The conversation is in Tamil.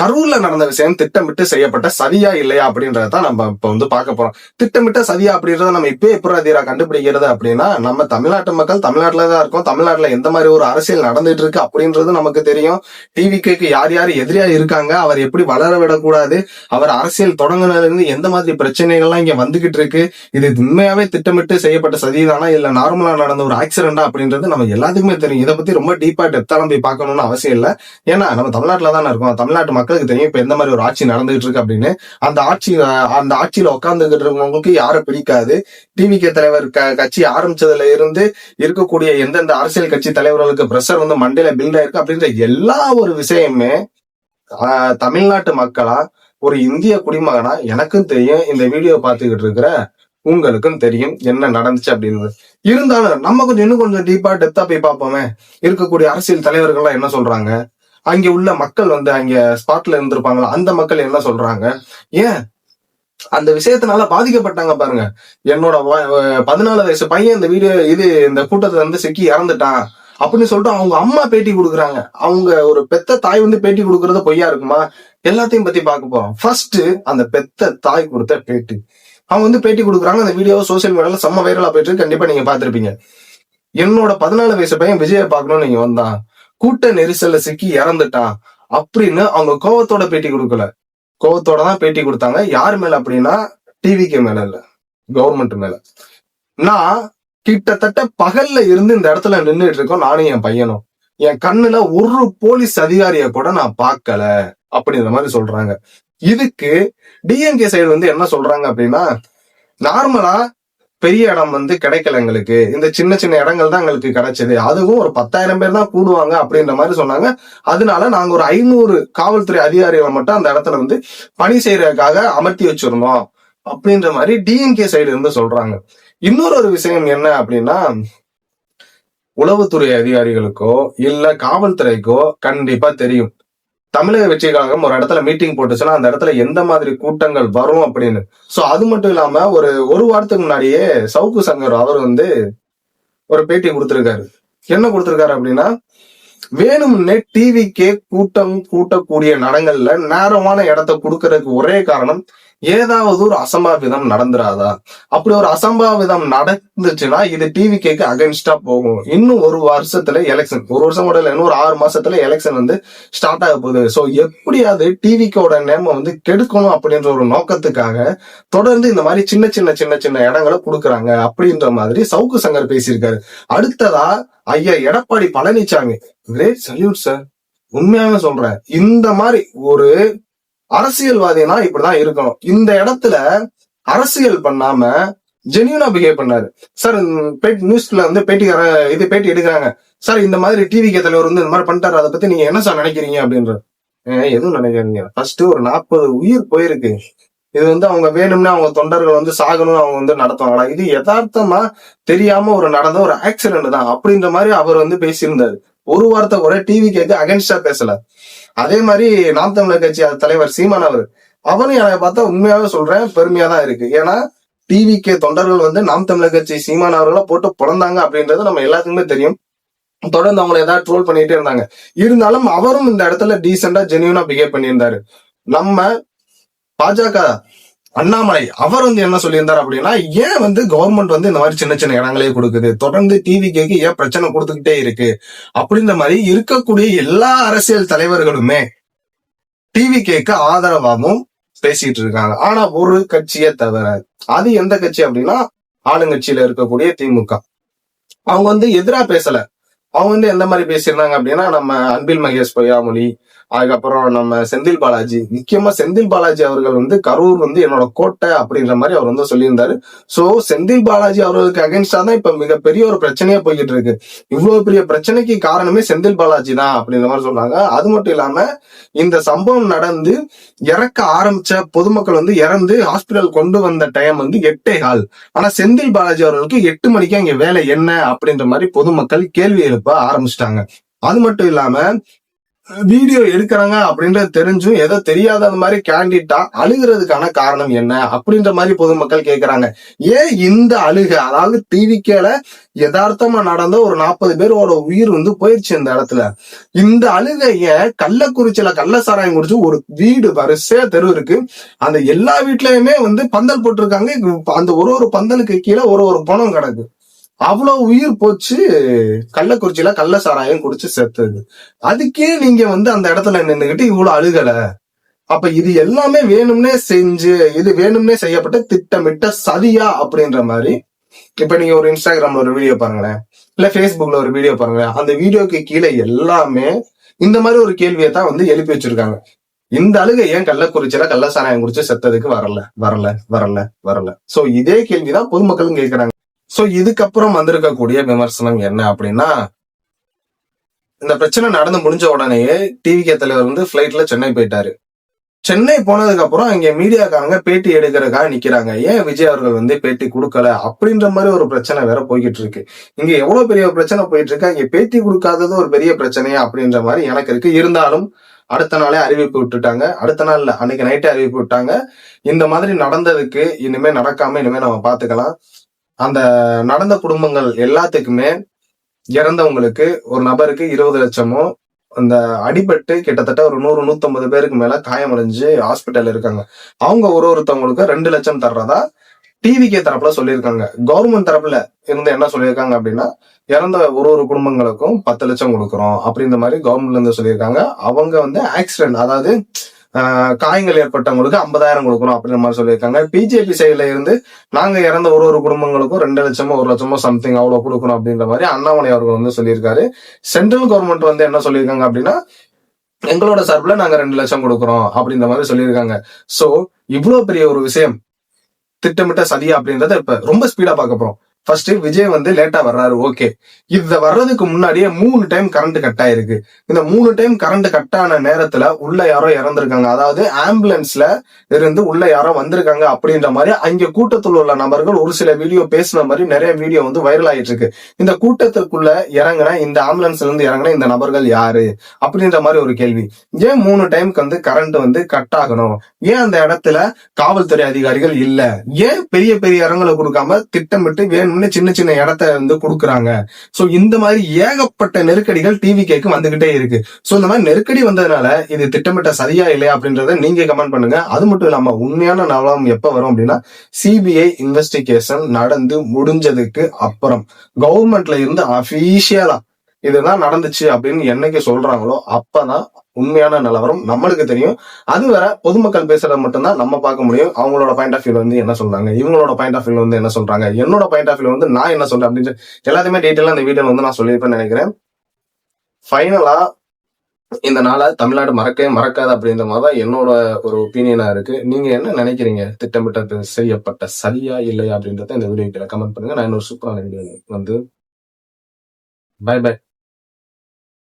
கரூர்ல நடந்த விஷயம் திட்டமிட்டு செய்யப்பட்ட சதியா இல்லையா அப்படின்றத நம்ம இப்ப வந்து பார்க்க போறோம். திட்டமிட்ட சதியா அப்படின்றத நம்ம இப்பே எப்படி கண்டுபிடிக்கிறது அப்படின்னா நம்ம தமிழ்நாட்டு மக்கள் தமிழ்நாட்டுல தான் இருக்கோம். தமிழ்நாட்டுல எந்த மாதிரி ஒரு அரசியல் நடந்துட்டு இருக்கு அப்படின்றது நமக்கு தெரியும். டிவிக்கு யார் யார் எதிரியா இருக்காங்க அவர் எப்படி வளர விடக்கூடாது அவர் அரசியல் தொடங்குனதுல இருந்து எந்த மாதிரி பிரச்சனைகள்லாம் இங்க வந்துகிட்டு இருக்கு இது உண்மையாவே திட்டமிட்டு செய்யப்பட்ட சதிதானா இல்ல நார்மலா நடந்த ஒரு ஆக்சிடென்டா அப்படின்றது நம்ம எல்லாத்துக்குமே தெரியும். இதை பத்தி ரொம்ப டீப்பா டெப்தாலாம் போய் பார்க்கணும்னு அவசியம் இல்லை. ஏன்னா நம்ம தமிழ்நாட்டுல தானே இருக்கோம். தமிழ்நாட்டு மக்களுக்கு தெரியும். இப்ப எந்த மாதிரி ஒரு ஆட்சி நடந்துகிட்டு இருக்கு அப்படின்னு. அந்த ஆட்சி அந்த ஆட்சியில உட்கார்ந்துகிட்டு இருக்கவங்களுக்கு யாரை பிடிக்காது டிவிகே தலைவர் க- கட்சி ஆரம்பிச்சதுல இருந்து இருக்கக்கூடிய எந்தெந்த அரசியல் கட்சி தலைவர்களுக்கு பிரஷர் வந்து மண்டையில பில்ட் ஆயிருக்கு அப்படின்ற எல்லா ஒரு விஷயமே ஆஹ், தமிழ்நாட்டு மக்களா ஒரு இந்திய குடிமகனா எனக்கும் தெரியும். இந்த வீடியோ பார்த்துக்கிட்டு இருக்கிற உங்களுக்கும் தெரியும் என்ன நடந்துச்சு அப்படின்னு இருந்தாலும் நம்ம கொஞ்சம் இன்னும் கொஞ்சம் டீப்பா டெப்தா போய் பார்ப்போமே. இருக்கக்கூடிய அரசியல் தலைவர்கள்லாம் என்ன சொல்றாங்க? அங்க உள்ள மக்கள் வந்து அங்க ஸ்பாட்ல இருந்திருப்பாங்களா? அந்த மக்கள் என்ன சொல்றாங்க? ஏன்? அந்த விஷயத்தினால பாதிக்கப்பட்டாங்க பாருங்க. என்னோட பதினாலு வயசு பையன் இந்த வீடியோ இது இந்த கூட்டத்துல இருந்து சிக்கி இறந்துட்டான் அப்படின்னு சொல்லிட்டு அவங்க அம்மா பேட்டி கொடுக்குறாங்க. அவங்க ஒரு பெத்த தாய் வந்து பேட்டி கொடுக்கறது பொய்யா இருக்குமா? எல்லாத்தையும் பத்தி பார்க்க போறோம். ஃபர்ஸ்ட் அந்த பெத்த தாய் கொடுத்த பேட்டி. அவங்க வந்து பேட்டி கொடுக்குறாங்க. அந்த வீடியோ சோசியல் மீடியால செம்ம வைரலா போயிட்டு கண்டிப்பா நீங்க பாத்திருப்பீங்க என்னோட பதினாலு வயசு பையன் விஜய பார்க்கணும்னு நீங்க வந்தான். கூட்ட நெரிசல்ல சிக்கி இறந்துட்டான் அப்படின்னு அவங்க கோவத்தோட பேட்டி கொடுக்கல. கோவத்தோட தான் பேட்டி கொடுத்தாங்க. யார் மேல அப்படின்னா டிவிக்கு மேல இல்ல. கவர்மெண்ட் மேல. நான் கிட்டத்தட்ட பகல்ல இருந்து இந்த இடத்துல நின்னுட்டு இருக்கோம். நானும் என் பையனும். என் கண்ணுல ஒரு போலீஸ் அதிகாரிய கூட நான் பார்க்கல அப்படின்ற மாதிரி சொல்றாங்க. இதுக்கு டிஎம்கே சைடு வந்து என்ன சொல்றாங்க அப்படின்னா நார்மலா பெரிய இடம் வந்து கிடைக்கல எங்களுக்கு. இந்த சின்ன சின்ன இடங்கள் தான் எங்களுக்கு கிடைச்சது. அதுவும் ஒரு பத்தாயிரம் பேர் தான் கூடுவாங்க அப்படின்ற மாதிரி சொன்னாங்க. அதனால நாங்க ஒரு ஐநூறு காவல்துறை அதிகாரிகளை மட்டும் அந்த இடத்துல வந்து பணி செய்யறதுக்காக அமர்த்தி வச்சிருந்தோம் அப்படின்ற மாதிரி டிஎம்கே சைடு இருந்து சொல்றாங்க. இன்னொரு ஒரு விஷயம் என்ன அப்படின்னா உளவுத்துறை அதிகாரிகளுக்கோ இல்ல காவல்துறைக்கோ கண்டிப்பா தெரியும். தமிழக வெற்றி கழகம் ஒரு இடத்துல மீட்டிங் போட்டுச்சுன்னா அந்த இடத்துல எந்த மாதிரி கூட்டங்கள் வரும் அப்படின்னு. சோ அது மட்டும் இல்லாம ஒரு ஒரு வாரத்துக்கு முன்னாடியே சவுக்கு சங்கர் அவர் வந்து ஒரு பேட்டி கொடுத்திருக்காரு. என்ன கொடுத்திருக்காரு அப்படின்னா வேணும்னே டிவிக்கே கூட்டம் கூட்டக்கூடிய நடங்கள்ல நேரமான இடத்த கொடுக்கறதுக்கு ஒரே காரணம் ஏதாவது ஒரு அசம்பாவிதம் நடந்துராதா? அப்படி ஒரு அசம்பாவிதம் நடந்துச்சுன்னா இது டிவி கேக்கு அகைன்ஸ்டா போகும். இன்னும் ஒரு வருஷத்துல எலெக்ஷன் ஒரு வருஷம் கூட இல்லை இன்னும் ஒரு ஆறு மாசத்துல எலெக்ஷன் வந்து ஸ்டார்ட் ஆக போகுது. சோ எப்படியாவது டிவிக்கோட நேம வந்து கெடுக்கணும் அப்படின்ற ஒரு நோக்கத்துக்காக தொடர்ந்து இந்த மாதிரி சின்ன சின்ன சின்ன சின்ன இடங்களை கொடுக்குறாங்க அப்படின்ற மாதிரி சவுக்கு சங்கர் பேசியிருக்காரு. அடுத்ததா ஐயா Edappadi Palaniswami great salute sir உண்மையாவே சொல்றேன். இந்த மாதிரி ஒரு அரசியல்வாதினா இப்படிதான் இருக்கணும். இந்த இடத்துல அரசியல் பண்ணாம ஜெனியூனா பிஹேவ் பண்ணாரு. சார் நியூஸ்ல வந்து பேட்டிக்கார இது பேட்டி எடுக்கிறாங்க. சார் இந்த மாதிரி டிவி கே தலைவர் வந்து இந்த மாதிரி பண்ணிட்டாரு. அதை பத்தி நீங்க என்ன சார் நினைக்கிறீங்க அப்படின்ற எதுவும் நினைக்கிறீங்க ஃபர்ஸ்ட் ஒரு நாற்பது உயிர் போயிருக்கு. இது வந்து அவங்க வேணும்னு அவங்க தொண்டர்கள் வந்து சாகணும்னு அவங்க வந்து நடத்துவாங்களா? இது யதார்த்தமா தெரியாம ஒரு நடந்த ஒரு ஆக்சிடென்ட் தான். அப்படின்ற மாதிரி அவர் வந்து பேசியிருந்தாரு. ஒரு வார்த்தை கூட டிவி கேட்க அகென்ஸ்டா பேசல. அதே மாதிரி நாம் தமிழர் கட்சி தலைவர் சீமான் அவர். அவனும் எனக்கு பார்த்தா உண்மையாவே சொல்றேன் பெருமையா தான் இருக்கு. ஏன்னா டிவிகே தொண்டர்கள் வந்து நாம் தமிழர் கட்சி சீமான் அவர்களை போட்டு பிறந்தாங்க அப்படின்றது நம்ம எல்லாத்துக்குமே தெரியும். தொடர்ந்து அவங்களை ஏதாவது ட்ரோல் பண்ணிட்டே இருந்தாங்க. இருந்தாலும் அவரும் இந்த இடத்துல டீசெண்டா ஜெனியூனா பிஹேவ் பண்ணியிருந்தாரு. நம்ம பாஜக அண்ணாமலை அவர் வந்து என்ன சொல்லியிருந்தார் அப்படின்னா ஏன் வந்து கவர்மெண்ட் வந்து இந்த மாதிரி சின்ன சின்ன இடங்களே கொடுக்குது? தொடர்ந்து டிவி கேக்கு ஏன் பிரச்சனை கொடுத்துக்கிட்டே இருக்கு? அப்படின்ற மாதிரி இருக்கக்கூடிய எல்லா அரசியல் தலைவர்களுமே டிவி கேக்கு ஆதரவாகவும் பேசிட்டு இருக்காங்க. ஆனா ஒரு கட்சியை தவிர அது எந்த கட்சி அப்படின்னா ஆளுங்கட்சியில இருக்கக்கூடிய திமுக. அவங்க வந்து எதிரா பேசல. அவங்க வந்து எந்த மாதிரி பேசியிருந்தாங்க அப்படின்னா நம்ம அன்பில் மகேஷ் பொய்யாமொழி அதுக்கப்புறம் நம்ம செந்தில் பாலாஜி. முக்கியமா செந்தில் பாலாஜி அவர்கள் வந்து கரூர் வந்து என்னோட கோட்டை அப்படின்ற மாதிரி அவர் வந்து சொல்லியிருந்தாரு. சோ செந்தில் பாலாஜி அவர்களுக்கு அகேன்ஸ்டா தான் இப்ப மிகப்பெரிய ஒரு பிரச்சனையே போய்கிட்டு இருக்கு இவ்வளவு பெரிய பிரச்சனைக்கு காரணமே செந்தில் பாலாஜி தான் அப்படின்ற மாதிரி சொன்னாங்க அது மட்டும் இல்லாம இந்த சம்பவம் நடந்து இறக்க ஆரம்பிச்ச பொதுமக்கள் வந்து இறந்து ஹாஸ்பிட்டல் கொண்டு வந்த டைம் வந்து எட்டே கால். ஆனா செந்தில் பாலாஜி அவர்களுக்கு எட்டு மணிக்கு அங்க வேலை என்ன அப்படின்ற மாதிரி பொதுமக்கள் கேள்வி எழுப்ப ஆரம்பிச்சிட்டாங்க. அது மட்டும் இல்லாம வீடியோ எடுக்கிறாங்க அப்படின்றது தெரிஞ்சும் ஏதோ தெரியாத மாதிரி கேண்டிட்டா அழுகிறதுக்கான காரணம் என்ன அப்படின்ற மாதிரி பொதுமக்கள் கேட்கிறாங்க ஏன் இந்த அழுக? அதாவது டிவிக்கேல யதார்த்தமா நடந்த ஒரு நாற்பது பேரோட உயிர் வந்து போயிடுச்சு இந்த இடத்துல. இந்த அழுகைய கள்ளக்குறிச்சியில கள்ள சாராயம் குடிச்சு ஒரு வீடு வரிசையா தெரு இருக்கு. அந்த எல்லா வீட்லயுமே வந்து பந்தல் போட்டிருக்காங்க. அந்த ஒரு ஒரு பந்தலுக்கு கீழே ஒரு ஒரு பணம் கிடக்கு. அவ்வளவு உயிர் போச்சு கள்ளக்குறிச்சியில கள்ள சாராயம் குடிச்சு செத்துது. அதுக்கே நீங்க வந்து அந்த இடத்துல நின்னுகிட்டு இவ்வளவு அழுகல. அப்ப இது எல்லாமே வேணும்னே செஞ்சு இது வேணும்னே செய்யப்பட்ட திட்டமிட்ட சதியா அப்படின்ற மாதிரி இப்ப நீங்க ஒரு இன்ஸ்டாகிராம்ல ஒரு வீடியோ பாருங்களேன் இல்ல ஃபேஸ்புக்ல ஒரு வீடியோ பாருங்களேன் அந்த வீடியோக்கு கீழே எல்லாமே இந்த மாதிரி ஒரு கேள்வியை தான் வந்து எழுப்பி வச்சிருக்காங்க. இந்த அழுகை ஏன் கள்ளக்குறிச்சியில கள்ள சாராயம் குடிச்சு செத்ததுக்கு வரல வரல வரல வரல? சோ இதே கேள்விதான் பொதுமக்களும் கேட்கறாங்க சோ இதுக்கப்புறம் வந்திருக்கக்கூடிய விமர்சனம் என்ன அப்படின்னா இந்த பிரச்சனை நடந்து முடிஞ்ச உடனேயே டிவிகே தலைவர் வந்து பிளைட்ல சென்னை போயிட்டாரு. சென்னை போனதுக்கு அப்புறம் இங்க மீடியாக்காரங்க பேட்டி எடுக்கிறதுக்காக நிக்கிறாங்க. ஏன் விஜய் அவர்கள் வந்து பேட்டி கொடுக்கல? அப்படின்ற மாதிரி ஒரு பிரச்சனை வேற போய்கிட்டு இருக்கு. இங்க எவ்வளவு பெரிய பிரச்சனை போயிட்டு இருக்கு? இங்க பேட்டி கொடுக்காதது ஒரு பெரிய பிரச்சனையா அப்படின்ற மாதிரி எனக்கு இருக்கு. இருந்தாலும் அடுத்த நாளே அறிவிப்பு விட்டுட்டாங்க. அடுத்த நாள்ல அன்னைக்கு நைட்டே அறிவிப்பு விட்டாங்க. இந்த மாதிரி நடந்ததுக்கு இனிமே நடக்காம இனிமே நம்ம பாத்துக்கலாம் அந்த நடந்த குடும்பங்கள் எல்லாத்துக்குமே இறந்தவங்களுக்கு ஒரு நபருக்கு இருபது லட்சமோ அந்த அடிபட்டு கிட்டத்தட்ட ஒரு நூறு நூத்தம்பது பேருக்கு மேல காயமடைஞ்சு ஹாஸ்பிட்டல் இருக்காங்க. அவங்க ஒரு ஒருத்தவங்களுக்கு ரெண்டு லட்சம் தர்றதா டிவிகே தரப்புல சொல்லியிருக்காங்க. கவர்மெண்ட் தரப்புல இருந்து என்ன சொல்லியிருக்காங்க அப்படின்னா இறந்த ஒரு ஒரு குடும்பங்களுக்கும் பத்து லட்சம் கொடுக்குறோம் அப்படின்ற மாதிரி கவர்மெண்ட்ல இருந்து சொல்லியிருக்காங்க. அவங்க வந்து ஆக்சிடென்ட் அதாவது காயங்கள் ஏற்பட்டவங்களுக்கு ஐம்பதாயிரம் கொடுக்கணும் அப்படின்ற மாதிரி சொல்லியிருக்காங்க. பிஜேபி சைடுல இருந்து நாங்க இறந்த ஒரு ஒரு குடும்பங்களுக்கும் ரெண்டு லட்சமோ ஒரு லட்சமோ சம்திங் அவ்வளவு கொடுக்கணும் அப்படின்ற மாதிரி அண்ணாமலை அவர்கள் வந்து சொல்லியிருக்காரு. சென்ட்ரல் கவர்மெண்ட் வந்து என்ன சொல்லியிருக்காங்க அப்படின்னா எங்களோட சார்பில் நாங்க ரெண்டு லட்சம் கொடுக்குறோம் அப்படின்ற மாதிரி சொல்லியிருக்காங்க. சோ இவ்வளவு பெரிய ஒரு விஷயம் திட்டமிட்ட சதியா அப்படின்றத இப்ப ரொம்ப ஸ்பீடா பார்க்க போறோம். ஃபர்ஸ்ட் விஜய் வந்து லேட்டா வர்றாரு ஓகே இத வர்றதுக்கு முன்னாடியே மூணு டைம் கரண்ட் கட் ஆயிருக்கு. இந்த மூணு டைம் கரண்ட் கட் ஆன நேரத்துல உள்ள யாரோ இறந்திருக்காங்க. அதாவது ஆம்புலன்ஸ்ல இருந்து உள்ள யாரோ வந்திருக்காங்க அப்படின்ற மாதிரி அங்க கூட்டத்தில் உள்ள நபர்கள் ஒரு சில வீடியோ பேசின மாதிரி நிறைய வீடியோ வந்து வைரல் ஆயிட்டு இருக்கு. இந்த கூட்டத்துக்குள்ள இறங்கின இந்த ஆம்புலன்ஸ்ல இருந்து இறங்கின இந்த நபர்கள் யாரு? அப்படின்ற மாதிரி ஒரு கேள்வி. ஏன் மூணு டைம்க்கு வந்து கரண்ட் வந்து கட் ஆகணும்? ஏன் அந்த இடத்துல காவல்துறை அதிகாரிகள் இல்ல? ஏன் பெரிய பெரிய இடங்களை கொடுக்காம திட்டமிட்டு வேணும் சின்ன சின்ன இடத்த வந்து கொடுக்குறாங்க. ஸோ இந்த மாதிரி ஏகப்பட்ட நெருக்கடிகள் டிவி கேக்கு வந்துகிட்டே இருக்கு. சோ இந்த மாதிரி நெருக்கடி வந்ததுனால இது திட்டமிட்ட சரியா இல்லையா அப்படின்றத நீங்க கமெண்ட் பண்ணுங்க. அது மட்டும் இல்லாம உண்மையான நலம் எப்ப வரும் அப்படின்னா சிபிஐ இன்வெஸ்டிகேஷன் நடந்து முடிஞ்சதுக்கு அப்புறம். கவர்மெண்ட்ல இருந்து அபிஷியலா இதுதான் நடந்துச்சு அப்படின்னு என்னைக்கு சொல்றாங்களோ அப்பதான் உண்மையான நிலவரம் நம்மளுக்கு தெரியும். அது வேற பொதுமக்கள் பேசுறத மட்டும்தான் நம்ம பார்க்க முடியும். அவங்களோட பாயிண்ட் ஆஃப் வியூ வந்து என்ன சொல்றாங்க? இவங்களோட பாயிண்ட் ஆஃப் வியூ வந்து என்ன சொல்றாங்க? என்னோட பாயிண்ட் ஆஃப் வியூ வந்து நான் என்ன சொல்றேன் அப்படின்னு எல்லாத்தையுமே டீட்டெயிலாக இந்த வீடியோல வந்து நான் சொல்லியிருப்பேன்னு நினைக்கிறேன். ஃபைனலா இந்த நாளை தமிழ்நாடு மறக்கவே மறக்காது அப்படின்ற மாதிரி தான் என்னோட ஒரு ஒப்பீனியனா இருக்கு. நீங்க என்ன நினைக்கிறீங்க? திட்டமிட்ட செய்யப்பட்ட சரியா இல்லையா அப்படின்றத இந்த வீடியோ கமெண்ட் பண்ணுங்க. நான் இன்னொரு சூப்பரான வீடியோ வந்து பை பாய்